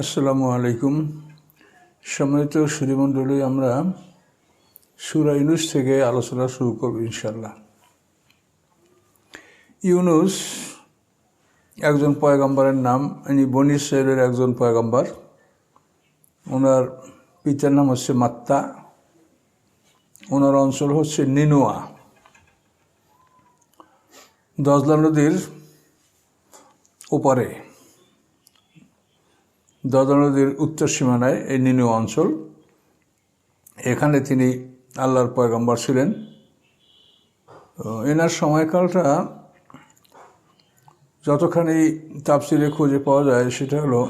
আসসালামু আলাইকুম। সম্মানিত সুধীমণ্ডলী আমরা সুরা ইউনুস থেকে আলোচনা শুরু করব ইনশাল্লাহ ইউনুস একজন পয়গম্বরের নাম, ইনি বনি ইসরায়েলের একজন পয়গম্বর। ওনার পিতার নাম হচ্ছে মাত্তা, ওনার অঞ্চল হচ্ছে নিনুয়া। দজলা নদীর ওপারে দদা নদীর উত্তর সীমানায় এই নিনু অঞ্চল। এখানে তিনি আল্লাহর পয়গম্বর ছিলেন। এনার সময়কালটা যতখানি তাপসিরে খুঁজে পাওয়া যায়, সেটা হলো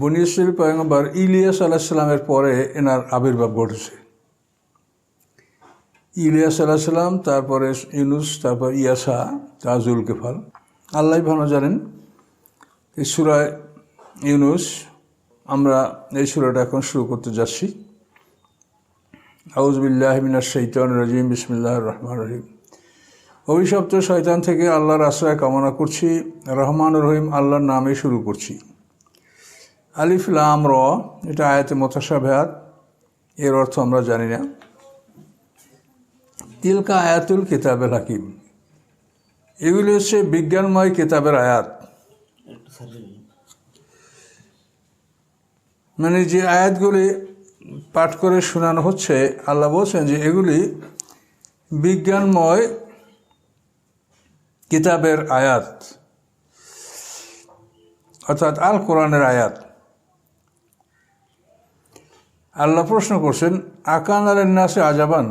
বনিয়াসির পয়গম্বর ইলিয়াস আলাহিসাল্লামের পরে এনার আবির্ভাব ঘটেছে। ইলিয়াস আলাহিসাল্লাম তারপরে ইউনুস, তারপর ইয়াসা তাজুল কেফাল আল্লাহ ভালো জানেন এই সুরায় ইউনুস, আমরা এই সুরাটা এখন শুরু করতে যাচ্ছি। আউজবিল্লাহ মিনার শৈতান রাজিম বিসমিল্লাহ রহমান রহিম। অভিশপ্ত শয়তান থেকে আল্লাহর আশ্রয় কামনা করছি রহমান রহিম, আল্লাহর নামে শুরু করছি। আলিফ র, এটা আয়াতে মোতাসাভেয়াত এর অর্থ আমরা জানি না। তিলকা আয়াতুল কিতাবের হাকিম। এগুলি হচ্ছে বিজ্ঞানময় কিতাবের আয়াত। মানে যে আয়াতগুলি পাঠ করে শোনানো হচ্ছে, আল্লাহ বলছেন যে এগুলি বিজ্ঞানময় কিতাবের আয়াত, অর্থাৎ আল কোরআনের আয়াত। আল্লাহ প্রশ্ন করছেন, আকান আলের নাসে আজাবান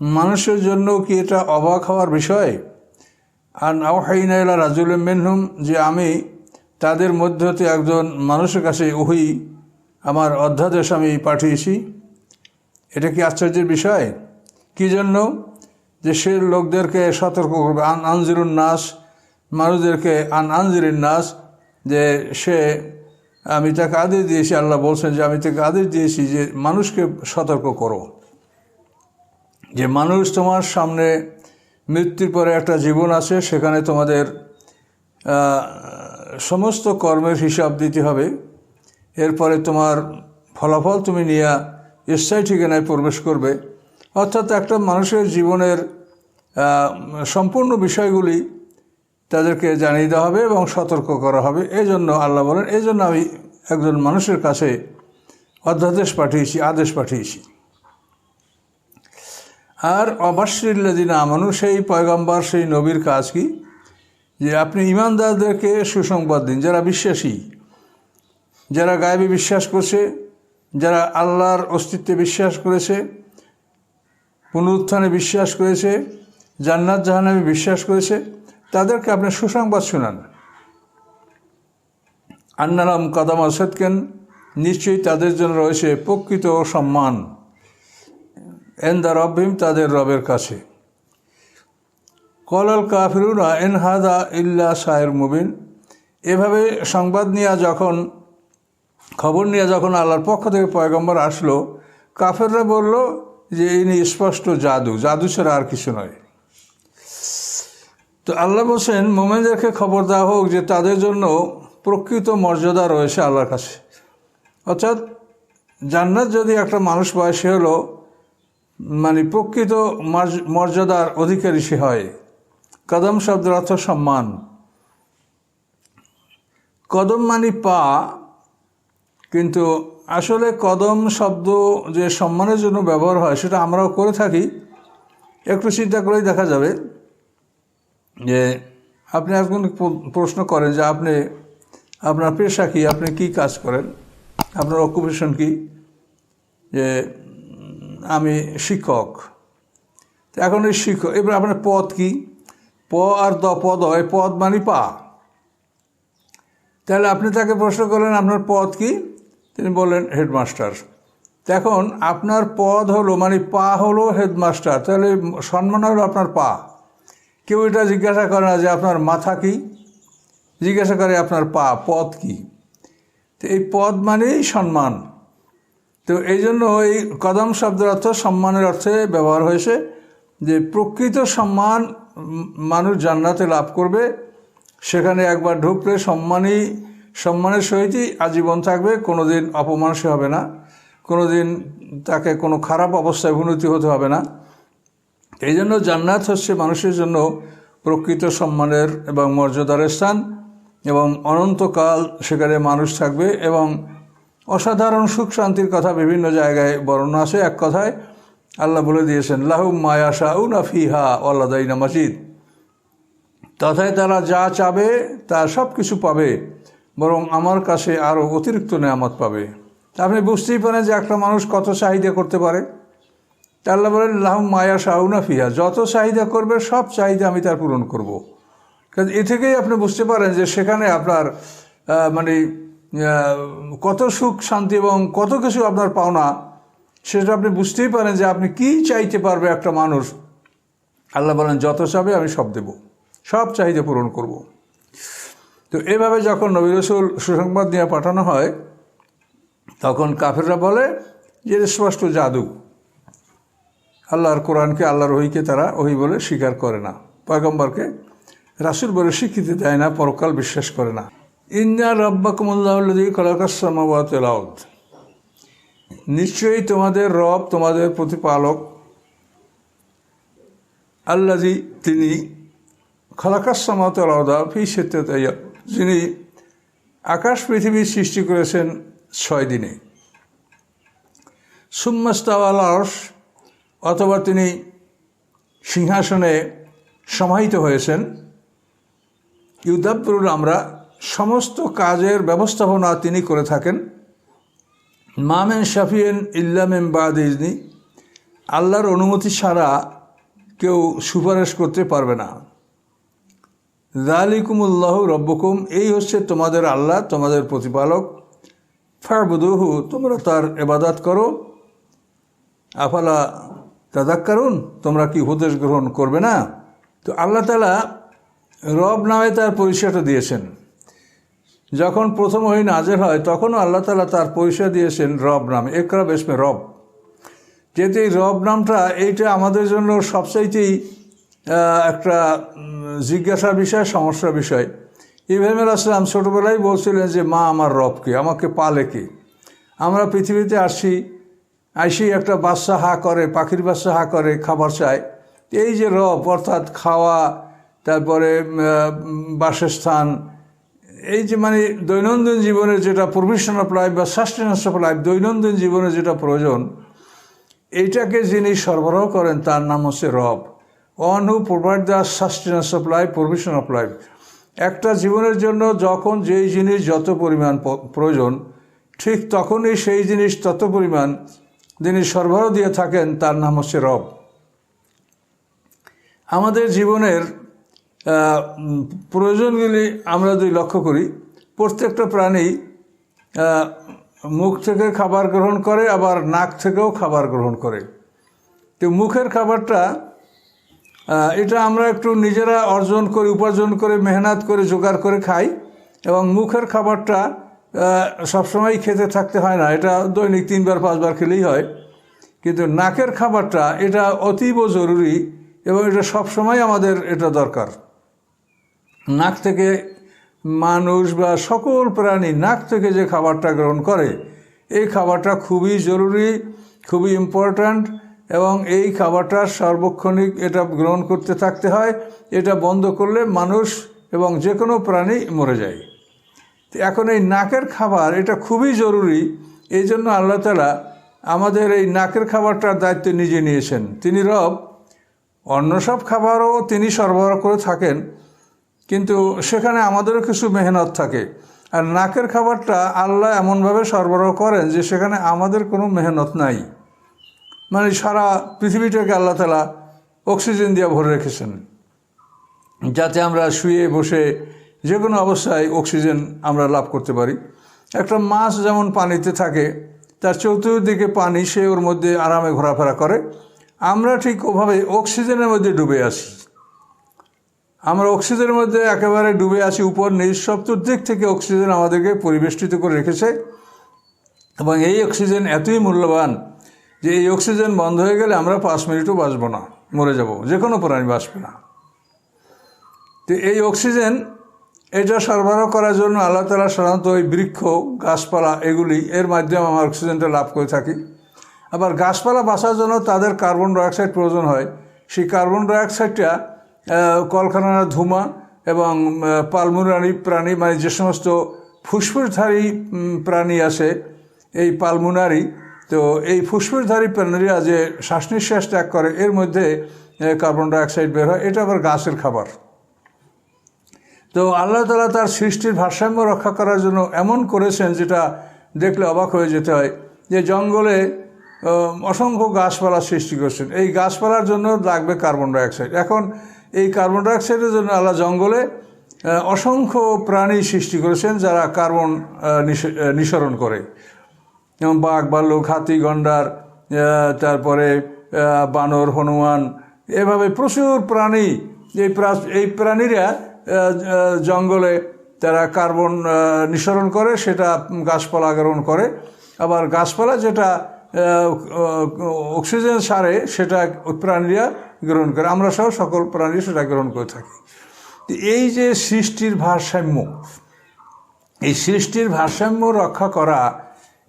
মানুষের জন্য কি এটা অবাক হওয়ার বিষয়? আর আওহাইনাইলা রাজুল মেনহুম, যে আমি তাদের মধ্য হতে একজন মানুষের কাছে ওহি আমার অধ্যাদেশ আমি পাঠিয়েছি। এটা কি আশ্চর্যের বিষয়? কি জন্য? যে সে লোকদেরকে সতর্ক করবে। আন আনজিরুন নাস, মানুষদেরকে আন আনজিরিন নাস, যে সে, আমি তাকে আদেশ দিয়েছি, আল্লাহ বলছেন যে আমি তাকে আদেশ দিয়েছি যে মানুষকে সতর্ক করো। যে মানুষ তোমার সামনে মৃত্যুর পরে একটা জীবন আছে, সেখানে তোমাদের সমস্ত কর্মের হিসাব দিতে হবে। এরপরে তোমার ফলাফল তুমি নিয়ে স্থায়ী ঠিকানায় প্রবেশ করবে। অর্থাৎ একটা মানুষের জীবনের সম্পূর্ণ বিষয়গুলি তাদেরকে জানিয়ে দেওয়া হবে এবং সতর্ক করা হবে। এই জন্য আল্লাহ বলেন এই জন্য আমি একজন মানুষের কাছে অধ্যাদেশ পাঠিয়েছি, আদেশ পাঠিয়েছি। আর অবাশ্রিল্লাদিন আমানু, সেই পয়গম্বর, সেই নবীর কাজ কি? যে আপনি ইমানদারদেরকে সুসংবাদ দিন, যারা বিশ্বাসী, যারা গায়েবে বিশ্বাস করছে, যারা আল্লাহর অস্তিত্বে বিশ্বাস করেছে, পুনরুত্থানে বিশ্বাস করেছে, জান্নাত জাহানামে বিশ্বাস করেছে, তাদেরকে আপনি সুসংবাদ শোনান। আন্নারাম কাদাম আসাদকেন নিশ্চয়ই তাদের জন্য রয়েছে প্রকৃত সম্মান। এন্দা রব্বিম তাদের রবের কাছে। কলাল কাফিরুনা এন হাদা ইল্লা শাহের মুবিন এভাবে সংবাদ নিয়ে যখন, খবর নিয়ে যখন আল্লাহর পক্ষ থেকে পয়গম্বর আসলো, কাফেররা বলল যে, ইনি স্পষ্ট জাদু জাদু ছাড়া আর কিছু নয়। তো আল্লাহ বলছেন, মোমেনদেরকে খবর দেওয়া হোক যে, তাদের জন্য প্রকৃত মর্যাদা রয়েছে আল্লাহর কাছে। অর্থাৎ, জান্নাত যদি একটা মানুষ পায় সে হলো মানে প্রকৃত মর্যাদার অধিকারী সে হয়। কদম শব্দের অর্থ সম্মান। কদম মানে পা, কিন্তু আসলে কদম শব্দ যে সম্মানের জন্য ব্যবহার হয়, সেটা আমরাও করে থাকি। একটু চিন্তা করেই দেখা যাবে যে আপনি এখন প্রশ্ন করেন যে আপনি, আপনার পেশা কী, আপনি কি কাজ করেন? আপনার অকুপেশন কী? যে আমি শিক্ষক। তো এখন এই শিক্ষক, এবার আপনার পদ কি? প আর দ পদ হয়, পদ মানে পা। তাহলে আপনি তাকে প্রশ্ন করলেন, আপনার পদ কি? তিনি বললেন, হেডমাস্টার। এখন আপনার পদ হলো মানে পা হলো হেডমাস্টার, তাহলে সম্মান হলো আপনার পা। কেউ এটা জিজ্ঞাসা করে না যে আপনার মাথা কি? জিজ্ঞাসা করে আপনার পা, পদ কি? তো এই পদ মানেই সম্মান। তো এই জন্য ওই কদম শব্দের অর্থ সম্মানের অর্থে ব্যবহার হয়েছে যে প্রকৃত সম্মান মানুষ জান্নাতে লাভ করবে। সেখানে একবার ঢুকলে সম্মানই সম্মানের সহিতই আজীবন থাকবে কোনো দিন অপমান সে হবে না কোনো দিন তাকে কোনো খারাপ অবস্থায় উন্নতি হতে হবে না। এই জন্য জান্নাত হচ্ছে মানুষের জন্য প্রকৃত সম্মানের এবং মর্যাদার স্থান এবং অনন্তকাল সেখানে মানুষ থাকবে এবং অসাধারণ সুখ শান্তির কথা বিভিন্ন জায়গায় বর্ণনা আছে। এক কথায় আল্লাহ বলে দিয়েছেন লাহু মায়া শাহুনা ফিহা আল্লাদাইনা মাজিদ তথায় তারা যা চাবে, তা সব কিছু পাবে, বরং আমার কাছে আরও অতিরিক্ত নেয়ামত পাবে। আপনি বুঝতেই পারেন যে একটা মানুষ কত চাহিদা করতে পারে। তা আল্লাহ বলেন, লাহুম মায়া শাহুনা ফিহা, যত চাহিদা করবে, সব চাহিদা আমি তার পূরণ করব। কারণ এ থেকেই আপনি বুঝতে পারেন যে সেখানে আপনার মানে কত সুখ, শান্তি এবং কত কিছু আপনার পাওনা, সেটা আপনি বুঝতেই পারেন যে আপনি কী চাইতে পারবে একটা মানুষ। আল্লাহ বলেন, যত চাবে আমি সব দেব, সব চাহিদা পূরণ করব। তো এভাবে যখন নবী রসুল সুসংবাদ নিয়ে পাঠানো হয়, তখন কাফেররা বলে যে স্পষ্ট জাদু। আল্লাহর কোরআনকে আল্লাহর ওহিকে তারা ওহি বলে স্বীকার করে না। পয়গম্বরকে রাসুল বলে স্বীকৃতি দেয় না, পরকাল বিশ্বাস করে না। ইন্না রব্বাকুমুল্লাহল্লাদি কলাকাসমাওয়াত লাউদ নিশ্চয়ই তোমাদের রব, তোমাদের প্রতিপালক আল্লাজি তিনি খলাকাসমাত আলাদা ফি সেত্তাইয়া যিনি আকাশ পৃথিবীর সৃষ্টি করেছেন ছয় দিনে। সুম্মাস্তাওয়াল অথবা তিনি সিংহাসনে সমাহিত হয়েছেন। ইউদাব্বরুল আমরা সমস্ত কাজের ব্যবস্থাপনা তিনি করে থাকেন। মামেন শাফিয়েন ইল্লামেন বাদ ইজনি আল্লাহর অনুমতি ছাড়া কেউ সুপারিশ করতে পারবে না। জালিকুমুল্লাহ রব্বকুম, এই হচ্ছে তোমাদের আল্লাহ, তোমাদের প্রতিপালক। ফারবুদুহু তোমরা তার এবাদাত করো। আফালা তাদাক কারণ তোমরা কি উপদেশ গ্রহণ করবে না? তো আল্লাহ তালা রব নামে তার পরিচয়টা দিয়েছেন। যখন প্রথম ওই নাজের হয়, তখনও আল্লাহ তালা তার পরিচয় দিয়েছেন রব নাম। একরা বেশমে রব। যেহেতু এই রব নামটা, এইটা আমাদের জন্য সবচাইতেই একটা জিজ্ঞাসার বিষয়, সমস্যার বিষয়। ইব্রাহিম আসলাম ছোটোবেলায় বলছিলেন যে, মা, আমার রবকে আমাকে পালে কে? আমরা পৃথিবীতে আসি, আইসি একটা বাচ্চা হা করে, পাখির বাচ্চা হা করে, খাবার চায়। এই যে রব, অর্থাৎ খাওয়া, তারপরে বাসস্থান এই যে মানে দৈনন্দিন জীবনের যেটা প্রভিশন অফ লাইফ বা সাস্টেন্স অফ লাইফ দৈনন্দিন জীবনে যেটা প্রয়োজন, এইটাকে যিনি সরবরাহ করেন তার নাম হচ্ছে Rab. One who provide the sustenance of life provision of life একটা জীবনের জন্য যখন যেই জিনিস যত পরিমাণ প্রয়োজন, ঠিক তখনই সেই জিনিস তত পরিমাণ যিনি সরবরাহ দিয়ে থাকেন তার নাম হচ্ছে রব। আমাদের জীবনের প্রয়োজনগুলি আমরা যদি লক্ষ্য করি, প্রত্যেকটা প্রাণী মুখ থেকে খাবার গ্রহণ করে, আবার নাক থেকেও খাবার গ্রহণ করে। তো মুখের খাবারটা এটা আমরা একটু নিজেরা অর্জন করে, উপার্জন করে, মেহনত করে, জোগাড় করে খাই এবং মুখের খাবারটা সবসময় খেতে থাকতে হয় না। এটা দৈনিক তিনবার, পাঁচবার খেলেই হয়। কিন্তু নাকের খাবারটা, এটা অতীব জরুরি এবং এটা সবসময় আমাদের এটা দরকার। নাক থেকে মানুষ বা সকল প্রাণী নাক থেকে যে খাবারটা গ্রহণ করে, এই খাবারটা খুবই জরুরি, খুবই ইম্পর্ট্যান্ট এবং এই খাবারটা সার্বক্ষণিক এটা গ্রহণ করতে থাকতে হয়। এটা বন্ধ করলে মানুষ এবং যে কোনো প্রাণী মরে যায়। এখন এই নাকের খাবার এটা খুবই জরুরি, এই জন্য আল্লাহ তালা আমাদের এই নাকের খাবারটার দায়িত্ব নিজে নিয়েছেন। তিনি রব, অন্য সব খাবারও তিনি সরবরাহ করে থাকেন। কিন্তু সেখানে আমাদেরও কিছু মেহনত থাকে। আর নাকের খাবারটা আল্লাহ এমনভাবে সরবরাহ করেন যে সেখানে আমাদের কোনো মেহনত নাই। মানে সারা পৃথিবীটাকে আল্লাহ তালা অক্সিজেন দিয়ে ভরে রেখেছেন। যাতে আমরা শুয়ে বসে যে কোনো অবস্থায় অক্সিজেন আমরা লাভ করতে পারি। একটা মাছ যেমন পানিতে থাকে, তার চতুর্দিকে পানি সে ওর মধ্যে আরামে ঘোরাফেরা করে। আমরা ঠিক ওভাবে অক্সিজেনের মধ্যে ডুবে আসি আমরা অক্সিজেনের মধ্যে একেবারে ডুবে আছি, উপর সপ্তদিক থেকে অক্সিজেন আমাদেরকে পরিবেষ্টিত করে রেখেছে। এবং এই অক্সিজেন এতই মূল্যবান যে এই অক্সিজেন বন্ধ হয়ে গেলে আমরা পাঁচ মিনিটও বাঁচব না, মরে যাব যে কোনো প্রাণী বাঁচবে না। তো এই অক্সিজেন, এটা সরবরাহ করার জন্য আল্লাহ তালা সাধারণত ওই বৃক্ষ, গাছপালা এগুলি, এর মাধ্যমে আমরা অক্সিজেনটা লাভ করে থাকি। আবার গাছপালা বাঁচার জন্য তাদের কার্বন ডাইঅক্সাইড প্রয়োজন হয়। সেই কার্বন ডাইঅক্সাইডটা কলকারখানার ধুমা এবং পালমুনারি প্রাণী মানে যে সমস্ত ফুসফুসধারী প্রাণী আছে এই পালমুনারি তো এই ফুসফুসধারী প্রাণীরা যে শ্বাস নিঃশ্বাস ত্যাগ করে, এর মধ্যে কার্বন ডাইঅক্সাইড বের হয়। এটা আবার গাছের খাবার। তো আল্লাহ তালা তার সৃষ্টির ভারসাম্য রক্ষা করার জন্য এমন করেছেন, যেটা দেখলে অবাক হয়ে যেতে হয়, যে জঙ্গলে অসংখ্য গাছপালা সৃষ্টি করছেন। এই গাছপালার জন্য লাগবে কার্বন ডাইঅক্সাইড। এখন এই কার্বন ডাইঅক্সাইডের জন্য আল্লাহ জঙ্গলে অসংখ্য প্রাণী সৃষ্টি করেছেন যারা কার্বন নিঃসরণ করে। যেমন বাঘ ভাল্লুক হাতি, গন্ডার তারপরে বানর, হনুমান, এভাবে প্রচুর প্রাণী, এই এই প্রাণীরা জঙ্গলে তারা কার্বন নিঃসরণ করে, সেটা গাছপালা গ্রহণ করে। আবার গাছপালা যেটা অক্সিজেন সারে, সেটা প্রাণীরা গ্রহণ করে আমরা সহ সকল প্রাণী সেটা গ্রহণ করে থাকি। এই যে সৃষ্টির ভারসাম্য, এই সৃষ্টির ভারসাম্য রক্ষা করা,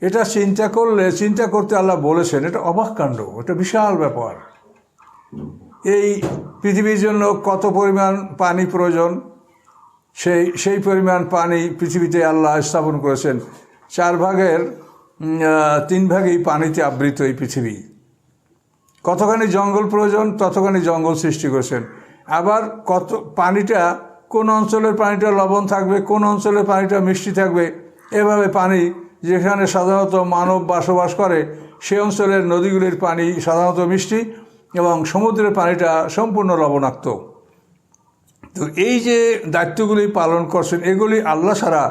এটা চিন্তা করলে, চিন্তা করতে আল্লাহ বলেছেন, এটা অবাক কাণ্ড, এটা বিশাল ব্যাপার। এই পৃথিবীর জন্য কত পরিমাণ পানি প্রয়োজন, সেই সেই পরিমাণ পানি পৃথিবীতে আল্লাহ স্থাপন করেছেন। চার ভাগের তিন ভাগেই পানিতে আবৃত এই পৃথিবী। কতখানি জঙ্গল প্রয়োজন, ততখানি জঙ্গল সৃষ্টি করেছেন। আবার কত পানিটা, কোন অঞ্চলের পানিটা লবণ থাকবে, কোন অঞ্চলের পানিটা মিষ্টি থাকবে, এভাবে পানি যেখানে সাধারণত মানব বসবাস করে, সে অঞ্চলের নদীগুলির পানি সাধারণত মিষ্টি এবং সমুদ্রের পানিটা সম্পূর্ণ লবণাক্ত। তো এই যে দায়িত্বগুলি পালন করছেন, এগুলি আল্লাহ ছাড়া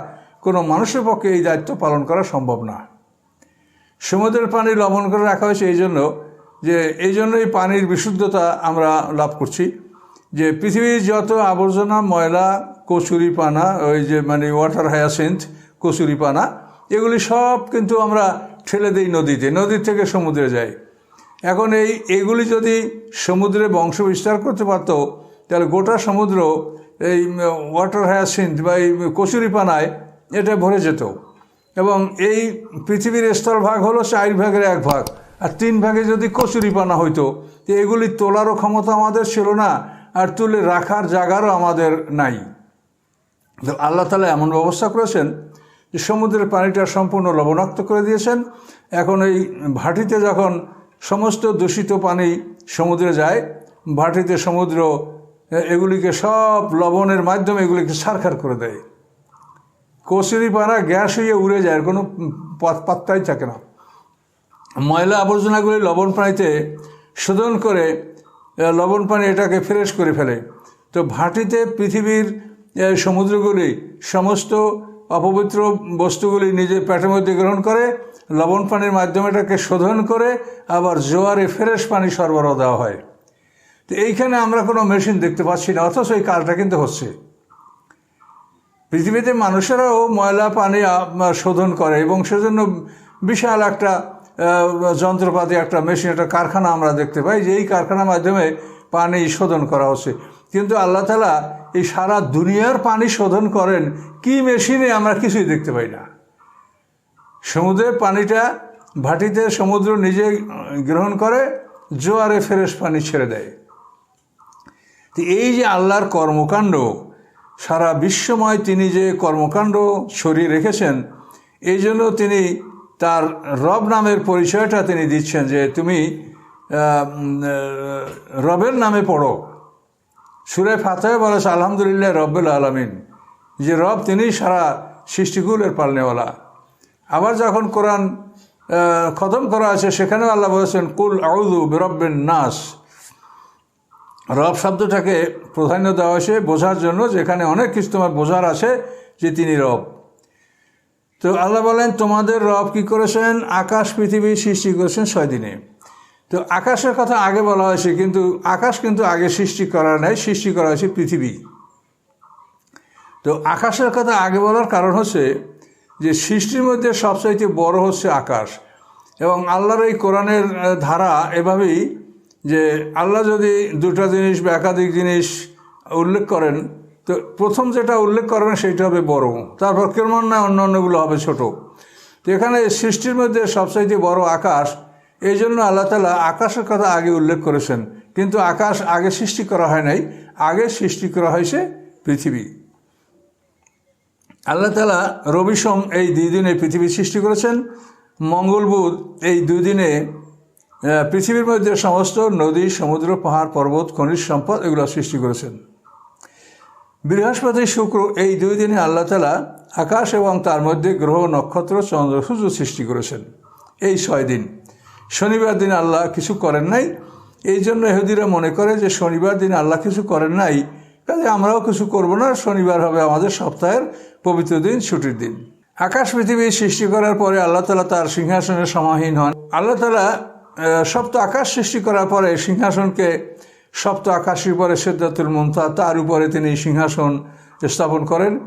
কোনো মানুষের পক্ষে এই দায়িত্ব পালন করা সম্ভব না। সমুদ্রের পানি লবণ করে রাখা হয়েছে, এই জন্য যে এই জন্যই পানির বিশুদ্ধতা আমরা লাভ করছি। যে পৃথিবীর যত আবর্জনা, ময়লা কচুরি পানা ওই যে মানে ওয়াটার হায়াসিন্থ কচুরি পানা এগুলি সব কিন্তু আমরা ঠেলে দিই নদীতে। নদীর থেকে সমুদ্রে যাই এখন এই, এগুলি যদি সমুদ্রে বংশ বিস্তার করতে পারতো, তাহলে গোটা সমুদ্র এই ওয়াটার হায়াসিন্থ বা এই কচুরিপানায় এটা ভরে যেত। এবং এই পৃথিবীর স্থলভাগ হলো চার ভাগের এক ভাগ। আর তিন ভাগে যদি কচুরিপানা হইতো, তো এগুলি তোলারও ক্ষমতা আমাদের ছিল না, আর তুলে রাখার জায়গারও আমাদের নাই। আল্লাহ তালা এমন ব্যবস্থা করেছেন যে সমুদ্রের পানিটা সম্পূর্ণ লবণাক্ত করে দিয়েছেন। এখন এই ভাটিতে যখন সমস্ত দূষিত পানি সমুদ্রে যায়, ভাটিতে সমুদ্র এগুলিকে সব লবণের মাধ্যমে এগুলিকে সারখার করে দেয়। কচুরি পাড়া গ্যাস হয়ে উড়ে যায় কোনো পাত্তাই থাকে না। ময়লা আবর্জনাগুলি লবণ পানিতে শোধন করে লবণ পানি এটাকে ফ্রেশ করে ফেলে। তো ভাটিতে পৃথিবীর সমুদ্রগুলি, সমস্ত অপবিত্র বস্তুগুলি নিজের পেটের মধ্যে গ্রহণ করে, লবণ পানির মাধ্যমে এটাকে শোধন করে আবার জোয়ারে ফ্রেশ পানি সরবরাহ দেওয়া হয়। তো এইখানে আমরা কোনো মেশিন দেখতে পাচ্ছি না, অথচ এই কাজটা কিন্তু হচ্ছে। পৃথিবীতে মানুষেরাও ময়লা পানি শোধন করে এবং সেজন্য বিশাল একটা যন্ত্রপাতি একটা মেশিন, একটা কারখানা আমরা দেখতে পাই যে এই কারখানার মাধ্যমে পানি শোধন করা হচ্ছে। কিন্তু আল্লাহ তালা এই সারা দুনিয়ার পানি শোধন করেন, কি মেশিনে আমরা কিছুই দেখতে পাই না। সমুদ্রের পানিটা ভাটিতে সমুদ্র নিজে গ্রহণ করে, জোয়ারে ফেরেশ পানি ছেড়ে দেয়। তো এই যে আল্লাহর কর্মকাণ্ড, সারা বিশ্বময় তিনি যে কর্মকাণ্ড ছড়িয়ে রেখেছেন, এই জন্য তিনি তার রব নামের পরিচয়টা তিনি দিচ্ছেন যে তুমি রবের নামে পড়ো। সুরে ফাতে বলেছে আলহামদুলিল্লাহ রব্বুল আলমিন। যে রব তিনি সারা সৃষ্টিকুলের পালনেওয়ালা। আবার যখন কোরআন খতম করা আছে, সেখানেও আল্লাহ বলেছেন, কুল আউদু বেরব্বেন নাস। রব শব্দটাকে প্রাধান্য দেওয়া হয়েছে বোঝার জন্য, যেখানে অনেক কিছু তোমার বোঝার আছে যে তিনি রব। তো আল্লাহ বলেন, তোমাদের রব কি করেছেন? আকাশ পৃথিবী সৃষ্টি করেছেন ছয় দিনে। তো আকাশের কথা আগে বলা হয়েছে, কিন্তু আকাশ কিন্তু আগে সৃষ্টি করা নাই, সৃষ্টি করা হয়েছে পৃথিবী। তো আকাশের কথা আগে বলার কারণ হচ্ছে যে সৃষ্টির মধ্যে সবচাইতে বড় হচ্ছে আকাশ। এবং আল্লাহর এই কোরআনের ধারা এভাবেই যে আল্লাহ যদি দুটা জিনিস বা একাধিক জিনিস উল্লেখ করেন তো প্রথম যেটা উল্লেখ করবেন সেইটা হবে বড়। তারপর ক্রমান্বয়ে অন্য অন্যগুলো হবে ছোট। তো এখানে সৃষ্টির মধ্যে সবচাইতে বড় আকাশ, এই জন্য আল্লাহ তালা আকাশের কথা আগে উল্লেখ করেছেন। কিন্তু আকাশ আগে সৃষ্টি করা হয় নাই, আগে সৃষ্টি করা হয়েছে পৃথিবী। আল্লাহ তালা রবি সোম এই দুই দিনে পৃথিবী সৃষ্টি করেছেন। মঙ্গল বুধ এই দুই দিনে পৃথিবীর মধ্যে সমস্ত নদী, সমুদ্র, পাহাড়, পর্বত, খনিজ সম্পদ এগুলো সৃষ্টি করেছেন। বৃহস্পতি, শুক্র এই দুই দিনে আল্লাহ তালা আকাশ এবং তার মধ্যে গ্রহ, নক্ষত্র, চন্দ্র, সূর্য সৃষ্টি করেছেন। এই ছয় দিন। শনিবার দিন আল্লাহ কিছু করেন নাই। এই জন্য এহুদিরা মনে করে যে শনিবার দিন আল্লাহ কিছু করেন নাই। কাজে আমরাও কিছু করব না। শনিবার হবে আমাদের সপ্তাহের পবিত্র দিন, ছুটির দিন। আকাশ পৃথিবী সৃষ্টি করার পরে আল্লাহ তালা তার সিংহাসনে সমাহীন হন। আল্লাহ তালা সপ্ত আকাশ সৃষ্টি করার পরে সিংহাসনকে সপ্ত আকাশের পরে সিদ্ধাতুল মমতা তার উপরে তিনি সিংহাসন স্থাপন করেন।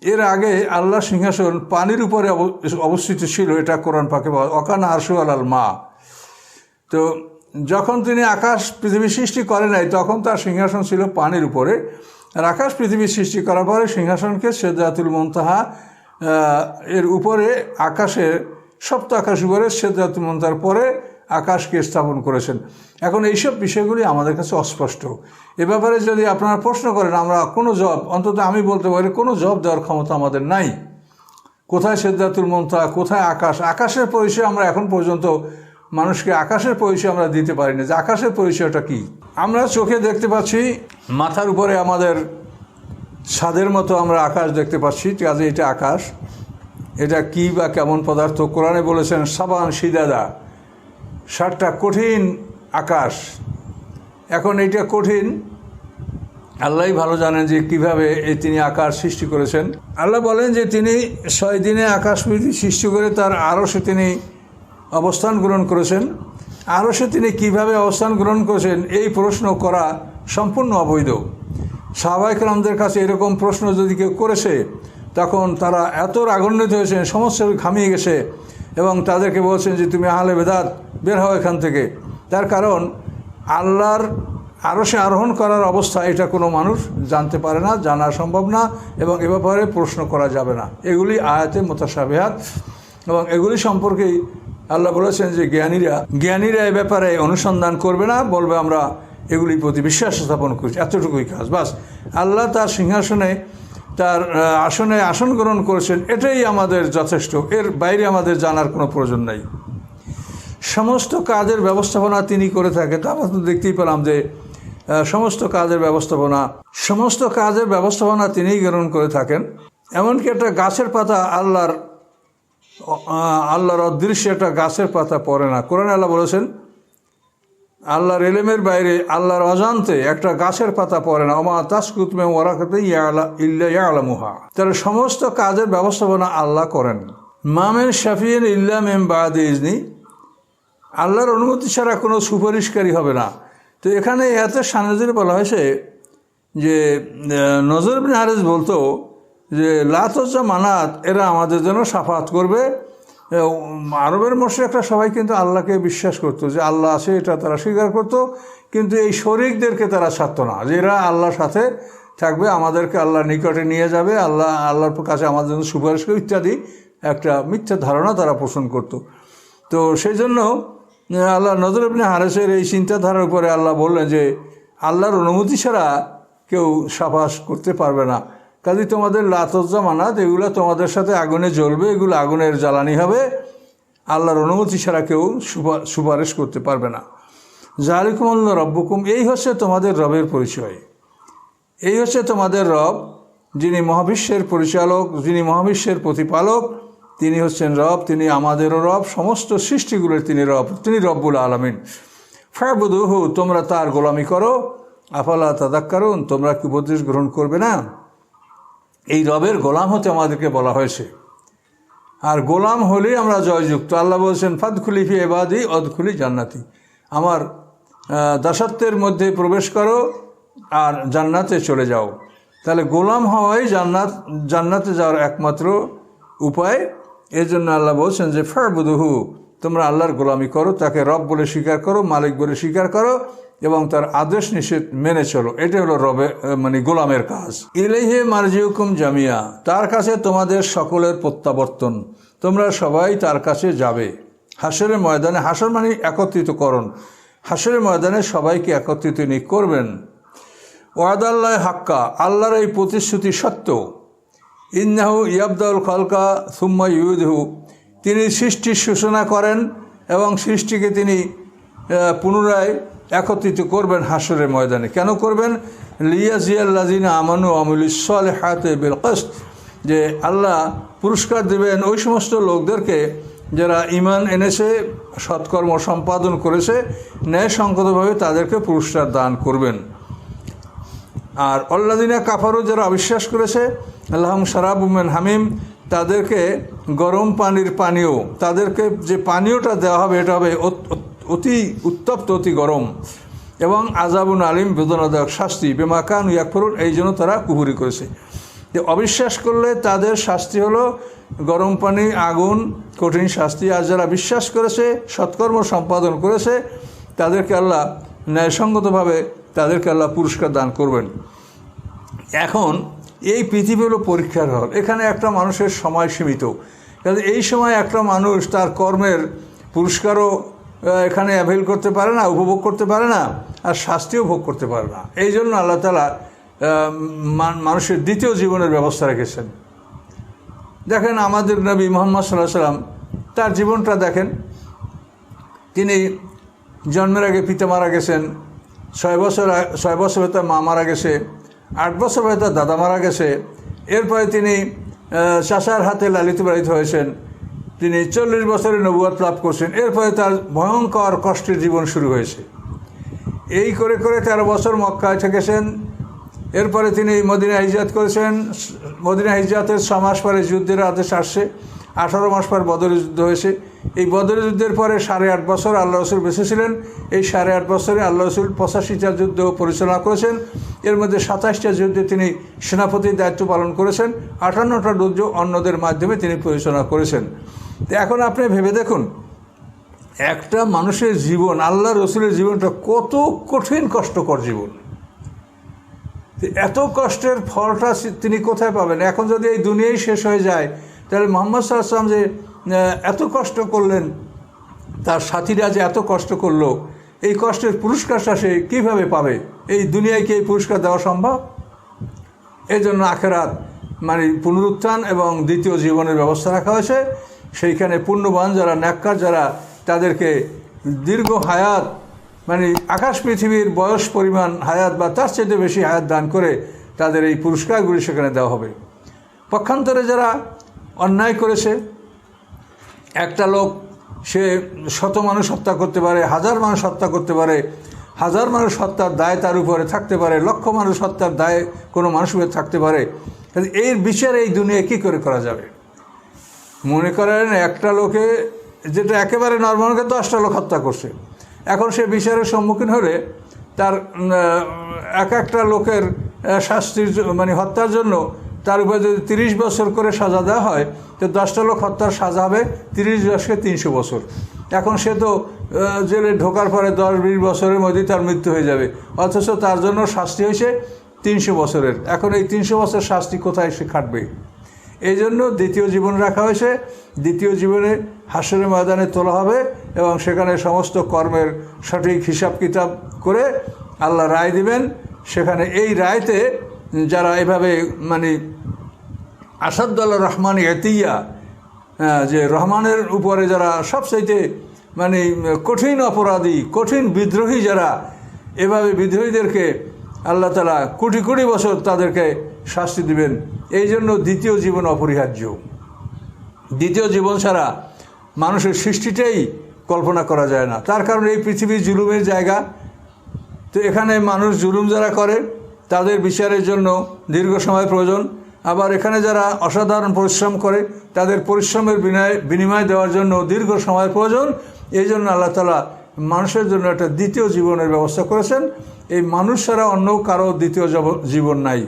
এর আগে আল্লাহ সিংহাসন পানির উপরে অব- অবস্থিত ছিল এটা কোরআন পাকে পাওয়া অকানা আরশু আলাল মা। তো যখন তিনি আকাশ পৃথিবী সৃষ্টি করেন নাই তখন তার সিংহাসন ছিল পানির উপরে। আর আকাশ পৃথিবী সৃষ্টি করার পরে সিংহাসনকে সেদাতুল মন্তাহা আহ, এর উপরে আকাশে সপ্ত আকাশ উপরে সেদাতুল মন্তার পরে আকাশকে স্থাপন করেছেন। এখন এইসব বিষয়গুলি আমাদের কাছে অস্পষ্ট। এ ব্যাপারে যদি আপনারা প্রশ্ন করেন, আমরা কোনো জব অন্তত আমি বলতে পারি, কোনো জব দেওয়ার ক্ষমতা আমাদের নাই। কোথায় সিদ্ধাতুল মন্তা কোথায় আকাশ? আকাশের পরিচয় আমরা এখন পর্যন্ত, মানুষকে আকাশের পরিচয় আমরা দিতে পারি না যে আকাশের পরিচয়টা কি? আমরা চোখে দেখতে পাচ্ছি, মাথার উপরে আমাদের ছাদের মতো আমরা আকাশ দেখতে পাচ্ছি। কাজে এটা আকাশ। এটা কি বা কেমন পদার্থ? কোরআনে বলেছেন, সাবান সিদাদা সাতটা কঠিন আকাশ। এখন এইটা কঠিন। আল্লাহই ভালো জানেন যে কীভাবে এই তিনি আকাশ সৃষ্টি করেছেন। আল্লাহ বলেন যে তিনি ছয় দিনে আকাশ সৃষ্টি করে তার আরও সে তিনি অবস্থান গ্রহণ করেছেন। আরশে তিনি কীভাবে অবস্থান গ্রহণ করেছেন এই প্রশ্ন করা সম্পূর্ণ অবৈধ। সাহবাইকরামদের কাছে এরকম প্রশ্ন যদি কেউ করেছে, তখন তারা এত রাগান্বিত হয়েছেন সমস্ত খামিয়ে গেছে এবং তাদেরকে বলছেন যে তুমি আহলে বেদাত, বের হও এখান থেকে। তার কারণ, আল্লাহর আরও সে আরোহণ করার অবস্থা এটা কোনো মানুষ জানতে পারে না, জানা সম্ভব না, এবং এ ব্যাপারে প্রশ্ন করা যাবে না। এগুলি আয়াতে মোতাসাবেহাত, এবং এগুলি সম্পর্কেই আল্লাহ বলেছেন যে জ্ঞানীরা জ্ঞানীরা এ ব্যাপারে অনুসন্ধান করবে না, বলবে আমরা এগুলির প্রতি বিশ্বাস স্থাপন করছি। এতটুকুই কাজ। বাস, আল্লাহ তার সিংহাসনে তার আসনে আসন গ্রহণ করেছেন, এটাই আমাদের যথেষ্ট। এর বাইরে আমাদের জানার কোনো প্রয়োজন নাই। সমস্ত কাজের ব্যবস্থাপনা তিনি করে থাকেন তা আমরা তো দেখতেই পেলাম যে সমস্ত কাজের ব্যবস্থাপনা, সমস্ত কাজের ব্যবস্থাপনা তিনিই গ্রহণ করে থাকেন। এমনকি একটা গাছের পাতা আল্লাহর আল্লাহর অদৃশ্যে একটা গাছের পাতা পড়ে না। কোরআন আল্লাহ বলেছেন আল্লাহর এলেমের বাইরে আল্লাহর অজান্তে একটা গাছের পাতা পড়ে না। ওমা তাসকুতমে ওরাকাতে ইয়ালা ইল্লা ইয়ালামুহা। তার সমস্ত কাজের ব্যবস্থাপনা আল্লাহ করেন। মামেন শাফিয়েন ইল্লা মেম বাদ ইজনি আল্লাহর অনুমতি ছাড়া কোনো সুপারিশকারী হবে না। তো এখানে এত সানজির বলা হয়েছে যে নজর বিন হারেজ বলতো যে লাতজ্জা মানাত, এরা আমাদের জন্য সাফাত করবে। আরবের একটা সবাই কিন্তু আল্লাহকে বিশ্বাস করতো যে আল্লাহ আছে, এটা তারা স্বীকার করতো, কিন্তু এই শরিকদেরকে তারা ছাড়তো না। যে এরা আল্লাহর সাথে থাকবে, আমাদেরকে আল্লাহর নিকটে নিয়ে যাবে, আল্লাহ, আল্লাহর কাছে আমাদের জন্য সুপারিশ ইত্যাদি একটা মিথ্যা ধারণা তারা পোষণ করতো। তো সেই জন্য আল্লাহ নজর ইবনে হারেসের এই চিন্তাধারার উপরে আল্লাহ বললেন যে, আল্লাহর অনুমতি ছাড়া কেউ সাফাস করতে পারবে না। কাজে তোমাদের লাতজ্জা মানাত এগুলো তোমাদের সাথে আগুনে জ্বলবে, এগুলো আগুনের জ্বালানি হবে। আল্লাহর অনুমতি ছাড়া কেউ সুপা- সুপারিশ করতে পারবে না। জালিকুমল্লা রব্বকুম, এই হচ্ছে তোমাদের রবের পরিচয়। এই হচ্ছে তোমাদের রব, যিনি মহাবিশ্বের পরিচালক, যিনি মহাবিশ্বের প্রতিপালক, তিনি হচ্ছেন রব, তিনি আমাদেরও রব, সমস্ত সৃষ্টিগুলোর তিনি রব, তিনি রব্বুল আলমিন। ফাবুদুহু, তোমরা তার গোলামি করো। আফালা তাদাক্কারুন, তোমরা কি উপদেশ গ্রহণ করবে না? এই রবের গোলাম হতে আমাদেরকে বলা হয়েছে। আর গোলাম হলেই আমরা জয়যুক্ত। আল্লাহ বলছেন, ফাদখুলি ফি এবাদি অদখুলি জান্নাতি। আমার দাসত্বের মধ্যে প্রবেশ করো আর জান্নাতে চলে যাও। তাহলে গোলাম হওয়াই জান্নাত, জান্নাতে যাওয়ার একমাত্র উপায়। এর জন্য আল্লাহ বলছেন যে ফারবুদুহু তোমরা আল্লাহর গোলামি করো, তাকে রব বলে স্বীকার করো, মালিক বলে স্বীকার করো এবং তার আদেশ নিষেধ মেনে চলো। এটা হলো রবে মানে গোলামের কাজ। ইলেহে মার্জিউকুম জামিয়া, তার কাছে তোমাদের সকলের প্রত্যাবর্তন। তোমরা সবাই তার কাছে যাবে। হাসরের ময়দানে, হাসর মানে একত্রিতকরণ হাসরের ময়দানে সবাইকে একত্রিত নি করবেন। ওয়াদাল্লাহ হাক্কা, আল্লাহর এই প্রতিশ্রুতি সত্য। ইন্নাহু ইয়াবদাউল খালকা সুম্মা ইউদহু তিনি সৃষ্টির সূচনা করেন এবং সৃষ্টিকে তিনি পুনরায় একত্রিত করবেন হাসরের ময়দানে। কেন করবেন? লিয়া জিয়াল্লাজিনা আমানু আমুল ইসলে হাতে বেল কস্ত, যে আল্লাহ পুরস্কার দেবেন ওই সমস্ত লোকদেরকে যারা ইমান এনেছে, সৎকর্ম সম্পাদন করেছে, ন্যায়সঙ্গতভাবে তাদেরকে পুরস্কার দান করবেন। আর অল্লাদিনা কাফারও যারা অবিশ্বাস করেছে, আল্লাহম সারাবুমেন হামিম, তাদেরকে গরম পানির পানীয়, তাদেরকে যে পানীয়টা দেওয়া হবে, এটা হবে অত- উত্তপ্ত, অতি গরম। এবং আজাবুন আলিম, বেদনাদায়ক শাস্তি বেমাকান ইয়াকফরুন, এই জন্য তারা কুহুরি করেছে। যে অবিশ্বাস করলে তাদের শাস্তি হলো গরম পানি, আগুন, কঠিন শাস্তি। আর যারা বিশ্বাস করেছে, সৎকর্ম সম্পাদন করেছে, তাদেরকে আল্লাহ ন্যায়সঙ্গতভাবে তাদেরকে আল্লাহ পুরস্কার দান করবেন। এখন এই পৃথিবী হলো পরীক্ষার হল। এখানে একটা মানুষের সময় সীমিত। কাজে এই সময় একটা মানুষ তার কর্মের পুরস্কারও এখানে অ্যাভেল করতে পারে না, উপভোগ করতে পারে না, আর শাস্তিও ভোগ করতে পারে না। এই জন্য আল্লাহ তালা মান- মানুষের দ্বিতীয় জীবনের ব্যবস্থা রেখেছেন। দেখেন আমাদের নবী মোহাম্মদ সাল্লাহ সাল্লাম, তার জীবনটা দেখেন। তিনি জন্মের আগে পিতা মারা গেছেন, ছয় বছর ছয় বছর তার মা মারা গেছে, আট বছর হয়ে তার দাদা মারা গেছে। এরপরে তিনি চাচার হাতে লালিত পালিত হয়েছেন। তিনি চল্লিশ বছরে নবুয়াত লাভ করছেন। এরপরে তার ভয়ঙ্কর কষ্টের জীবন শুরু হয়েছে। এই করে করে তেরো বছর মক্কায় থেকেছেন। এরপরে তিনি মদিনা হিজাত করেছেন। মদিনা হিজাতের ছ মাস পরে যুদ্ধের আদেশ আসছে। আঠারো মাস পর বদরের যুদ্ধ হয়েছে। এই বদরের যুদ্ধের পরে সাড়ে আট বছর আল্লাহ রসুল বেঁচে ছিলেন। এই সাড়ে আট বছরে আল্লাহ রসুল পঁচাশিটা যুদ্ধ পরিচালনা করেছেন। এর মধ্যে সাতাশটা যুদ্ধে তিনি সেনাপতির দায়িত্ব পালন করেছেন। আটান্নটা যুদ্ধ অন্যদের মাধ্যমে তিনি পরিচালনা করেছেন। তো এখন আপনি ভেবে দেখুন, একটা মানুষের জীবন, আল্লাহ রসুলের জীবনটা কত কঠিন, কষ্টকর জীবন। এত কষ্টের ফলটা তিনি কোথায় পাবেন? এখন যদি এই দুনিয়াই শেষ হয়ে যায়, তাহলে মোহাম্মদ সাল্লাম যে এত কষ্ট করলেন, তার সাথীরা যে এত কষ্ট করল, এই কষ্টের পুরস্কারটা সে কীভাবে পাবে? এই দুনিয়ায় কি এই পুরস্কার দেওয়া সম্ভব? এই জন্য আখেরাত মানে পুনরুত্থান এবং দ্বিতীয় জীবনের ব্যবস্থা রাখা হয়েছে। সেইখানে পুণ্যবান যারা, ন্যাক্কার যারা, তাদেরকে দীর্ঘ হায়াত মানে আকাশ পৃথিবীর বয়স পরিমাণ হায়াত বা তার চেয়ে বেশি হায়াত দান করে তাদের এই পুরস্কারগুলি সেখানে দেওয়া হবে। পক্ষান্তরে যারা অন্যায় করেছে, একটা লোক, সে শত মানুষ হত্যা করতে পারে, হাজার মানুষ হত্যা করতে পারে, হাজার মানুষ হত্যার দায় তার উপরে থাকতে পারে, লক্ষ মানুষ হত্যার দায় কোনো মানুষ উপরে থাকতে পারে এর বিচার এই দুনিয়ায় কী করে করা যাবে? মনে করেন একটা লোকে যেটা একেবারে নর্মালকে দশটা লোক হত্যা করছে। এখন সে বিচারের সম্মুখীন হলে তার এক একটা লোকের শাস্তির মানে হত্যার জন্য তার উপরে যদি তিরিশ বছর করে সাজা দেওয়া হয়, তো দশটা লোক হত্যার সাজা হবে তিরিশ দশকে তিনশো বছর। এখন সে তো জেলে ঢোকার পরে দশ বিশ বছরের মধ্যেই তার মৃত্যু হয়ে যাবে। অথচ তার জন্য শাস্তি হয়েছে তিনশো বছরের। এখন এই তিনশো বছর শাস্তি কোথায় সে খাটবে? এই জন্য দ্বিতীয় জীবন রাখা হয়েছে। দ্বিতীয় জীবনে হাসরের ময়দানে তোলা হবে এবং সেখানে সমস্ত কর্মের সঠিক হিসাব কিতাব করে আল্লাহ রায় দিবেন। সেখানে এই রায়তে যারা এভাবে মানে আসাদুল্লাহ রহমান এতিয়া যে রহমানের উপরে যারা সবচাইতে মানে কঠিন অপরাধী, কঠিন বিদ্রোহী যারা, এভাবে বিদ্রোহীদেরকে আল্লাহ তালা কোটি কোটি বছর তাদেরকে শাস্তি দিবেন। এই জন্য দ্বিতীয় জীবন অপরিহার্য। দ্বিতীয় জীবন ছাড়া মানুষের সৃষ্টিটাই কল্পনা করা যায় না। তার কারণ এই পৃথিবী জুলুমের জায়গা। তো এখানে মানুষ জুলুম যারা করে, তাদের বিচারের জন্য দীর্ঘ সময় প্রয়োজন। আবার এখানে যারা অসাধারণ পরিশ্রম করে, তাদের পরিশ্রমের বিনয় বিনিময় দেওয়ার জন্য দীর্ঘ সময় প্রয়োজন। এই জন্য আল্লাহ তালা মানুষের জন্য একটা দ্বিতীয় জীবনের ব্যবস্থা করেছেন। এই মানুষ ছাড়া অন্য কারও দ্বিতীয় জব- জীবন নাই।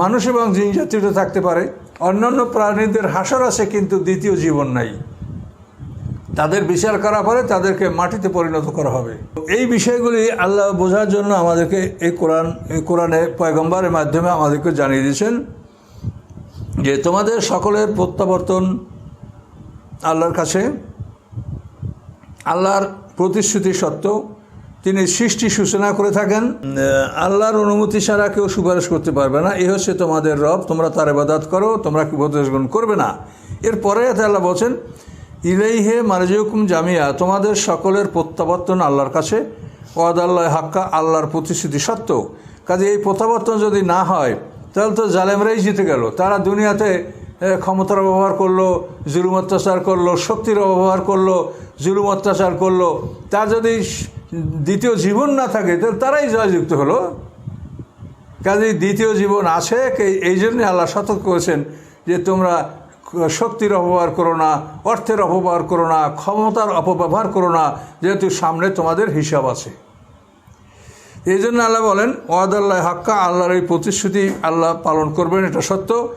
মানুষ এবং জিন জাতিটা থাকতে পারে। অন্যান্য প্রাণীদের হাসর আছে, কিন্তু দ্বিতীয় জীবন নাই। তাদের বিচার করা পরে তাদেরকে মাটিতে পরিণত করা হবে। এই বিষয়গুলি আল্লাহ বোঝার জন্য আমাদেরকে এই কোরআন, এই কোরআনে পয়গম্বরের মাধ্যমে আমাদেরকে জানিয়ে দিয়েছেন যে তোমাদের সকলের প্রত্যাবর্তন আল্লাহর কাছে। আল্লাহর প্রতিশ্রুতি সত্ত্বেও তিনি সৃষ্টি সূচনা করে থাকেন। আল্লাহর অনুমতি ছাড়া কেউ সুপারিশ করতে পারবে না। এ হচ্ছে তোমাদের রব, তোমরা তার এবাদাত করো, তোমরা উপদেশ গ্রহণ করবে না। এরপরে আল্লাহ বলছেন, ইলাইহে মারজিউকুম জামিয়া তোমাদের সকলের প্রত্যাবর্তন আল্লাহর কাছে। ওয়াদ আল্লাহ হাক্কা, আল্লাহর প্রতিশ্রুতি সত্ত্বেও। কাজে এই প্রত্যাবর্তন যদি না হয়, তাহলে তো জালেমরাই জিতে গেল। তারা দুনিয়াতে ক্ষমতার ব্যবহার করল, জুলুম অত্যাচার করল, শক্তির ব্যবহার করল, জুলুম অত্যাচার করল। তার যদি দ্বিতীয় জীবন না থাকে তাহলে তারাই জয়যুক্ত হলো। কাজে দ্বিতীয় জীবন আছে এই জন্যে আল্লাহ সতর্ক করেছেন যে তোমরা শক্তির অপব্যবহার করো না, অর্থের অপব্যবহার করো না, ক্ষমতার অপব্যবহার করো না, যেহেতু সামনে তোমাদের হিসাব আছে। এই জন্য আল্লাহ বলেন, ওয়াদাল্লাহ হাক্কা, আল্লাহর এই প্রতিশ্রুতি আল্লাহ পালন করবেন, এটা সত্য।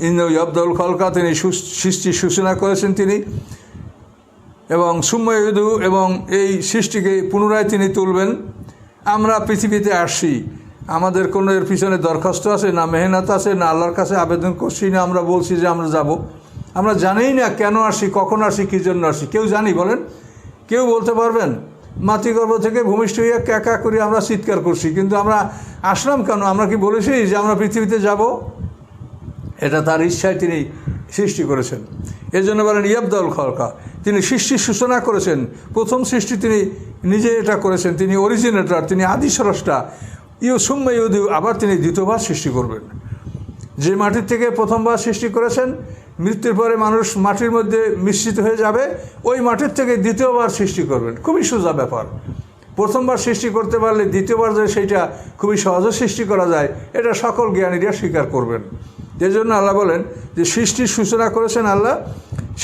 ইন্দ্র আব্দুল খলকা, তিনি সু- সৃষ্টি সূচনা করেছেন তিনি। এবং সুম্ময়ুদু এবং এই সৃষ্টিকে পুনরায় তিনি তুলবেন। আমরা পৃথিবীতে আসছি। আমাদের কোনো এর পিছনে দরখাস্ত আছে, না মেহনত আছে, না আল্লাহর কাছে আবেদন করছি, না আমরা বলছি যে আমরা যাব। আমরা জানিই না কেন আসি কখন আসি কী জন্য আসি কেউ জানি, বলেন। কেউ বলতে পারবেন? মাতৃগর্ভ থেকে ভূমিষ্ঠ হইয়া ক্যাকা করে আমরা চিৎকার করছি, কিন্তু আমরা আসলাম কেন? আমরা কি বলেছি যে আমরা পৃথিবীতে যাব? এটা তার ইচ্ছায় তিনি সৃষ্টি করেছেন। এই জন্য বলেন ইয়াবদাউল খলকা, তিনি সৃষ্টির সূচনা করেছেন। প্রথম সৃষ্টি তিনি নিজে এটা করেছেন, তিনি অরিজিনেটর, তিনি আদি স্রষ্টা। ইউ সুম্মা ইউদিউ আবার তিনি দ্বিতীয়বার সৃষ্টি করবেন। যে মাটির থেকে প্রথমবার সৃষ্টি করেছেন, মৃত্যুর পরে মানুষ মাটির মধ্যে মিশ্রিত হয়ে যাবে, ওই মাটির থেকে দ্বিতীয়বার সৃষ্টি করবেন। খুবই সোজা ব্যাপার। প্রথমবার সৃষ্টি করতে পারলে দ্বিতীয়বার যে সেইটা খুবই সহজে সৃষ্টি করা যায়, এটা সকল জ্ঞানীরা স্বীকার করবেন। এই জন্য আল্লাহ বলেন যে সৃষ্টির সূচনা করেছেন আল্লাহ,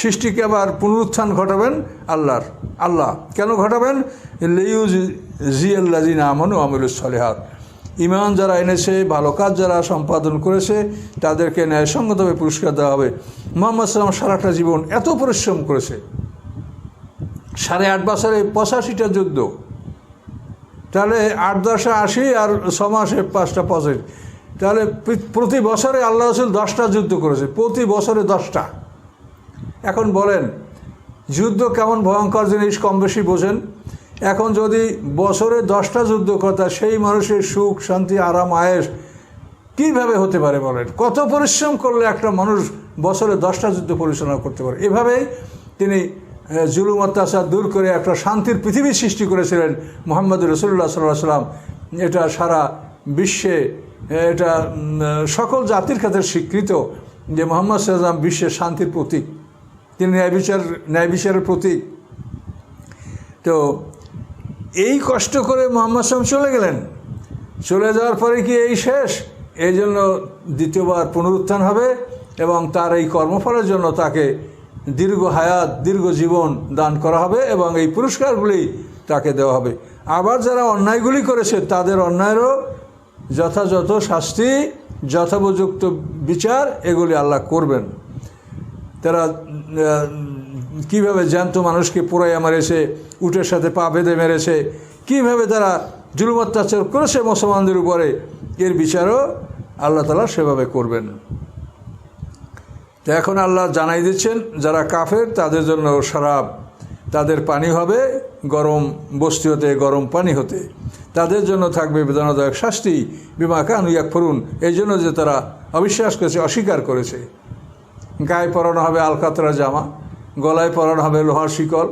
সৃষ্টিকে আবার পুনরুত্থান ঘটাবেন আল্লাহর, আল্লাহ। কেন ঘটাবেন? লেইউ জি আল্লাহ জিনা আমানু আমিরুস সলেহাত। ইমান যারা এনেছে, ভালো কাজ যারা সম্পাদন করেছে, তাদেরকে ন্যায়সঙ্গতভাবে পুরস্কার দেওয়া হবে। মোহাম্মদ সাল্লাম সারাটা জীবন এত পরিশ্রম করেছে। সাড়ে আট বছরে পঁচাশিটা যুদ্ধ। তাহলে আট দশে আশি আর ছ মাসে পাঁচটা পঁচাশি। তাহলে প্রতি বছরে আল্লাহ রসুল দশটা যুদ্ধ করেছে। প্রতি বছরে দশটা। এখন বলেন, যুদ্ধ কেমন ভয়ঙ্কর জিনিস, কম বেশি বোঝেন? এখন যদি বছরে দশটা যুদ্ধ কথা সেই মানুষের সুখ, শান্তি, আরাম আয়েস কীভাবে হতে পারে বলেন? কত পরিশ্রম করলে একটা মানুষ বছরে দশটা যুদ্ধ পরিচালনা করতে পারে? এভাবেই তিনি জুলুম, অত্যাচার দূর করে একটা শান্তির পৃথিবী সৃষ্টি করেছিলেন মোহাম্মদ রসুল্লাহ সাল্লাহ সাল্লাম এটা সারা বিশ্বে এটা সকল জাতির কাছে স্বীকৃত যে মোহাম্মদ সাল্লাম বিশ্বের শান্তির প্রতীক। তিনি ন্যায় বিচার, ন্যায় বিচারের প্রতীক। তো এই কষ্ট করে মোহাম্মদ সালাম চলে গেলেন। চলে যাওয়ার পরে কি এই শেষ? এই জন্য দ্বিতীয়বার পুনরুত্থান হবে এবং তার এই কর্মফলের জন্য তাকে দীর্ঘ হায়াত, দীর্ঘ জীবন দান করা হবে এবং এই পুরস্কারগুলি তাকে দেওয়া হবে। আবার যারা অন্যায়গুলি করেছে, তাদের অন্যায়েরও যথাযথ শাস্তি, যথোপযুক্ত বিচার, এগুলি আল্লাহ করবেন। তারা কীভাবে জ্যান্ত মানুষকে পোড়াইয়া মেরেছে, উটের সাথে পা বেঁধে মেরেছে, কীভাবে তারা জুলুম অত্যাচার করেছে মুসলমানদের উপরে, এর বিচারও আল্লাহ তালা সেভাবে করবেন। তো এখন আল্লাহ জানাই দিচ্ছেন, যারা কাফের, তাদের জন্য শরাব, তাদের পানি হবে, গরম বস্তি হতে, গরম পানি হতে। তাদের জন্য থাকবে বেদনাদায়ক শাস্তি। বিমা কানু এক ফরুন এই জন্য যে তারা অবিশ্বাস করেছে, অস্বীকার করেছে। গায়ে পরানো হবে আলকাতরা জামা, গলায় পরানো হবে লোহার শিকল,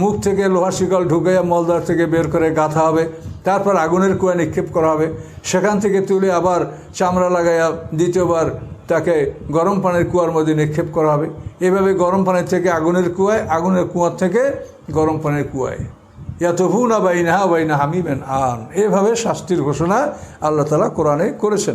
মুখ থেকে লোহার শিকল ঢুকাইয়া মলদার থেকে বের করে গাঁথা হবে, তারপর আগুনের কুয়া নিক্ষেপ করা হবে। সেখান থেকে তুলে আবার চামড়া লাগাইয়া দ্বিতীয়বার তাকে গরম পানির কুয়ার মধ্যে নিক্ষেপ করা হবে। এভাবে গরম পানির থেকে আগুনের কুয়ায়, আগুনের কুয়ার থেকে গরম পানির কুয়ায়। ইয়াতভু না বাইনা বাইনা হামিমেন আন। এভাবে শাস্তির ঘোষণা আল্লাহ তালা কোরআনে করেছেন।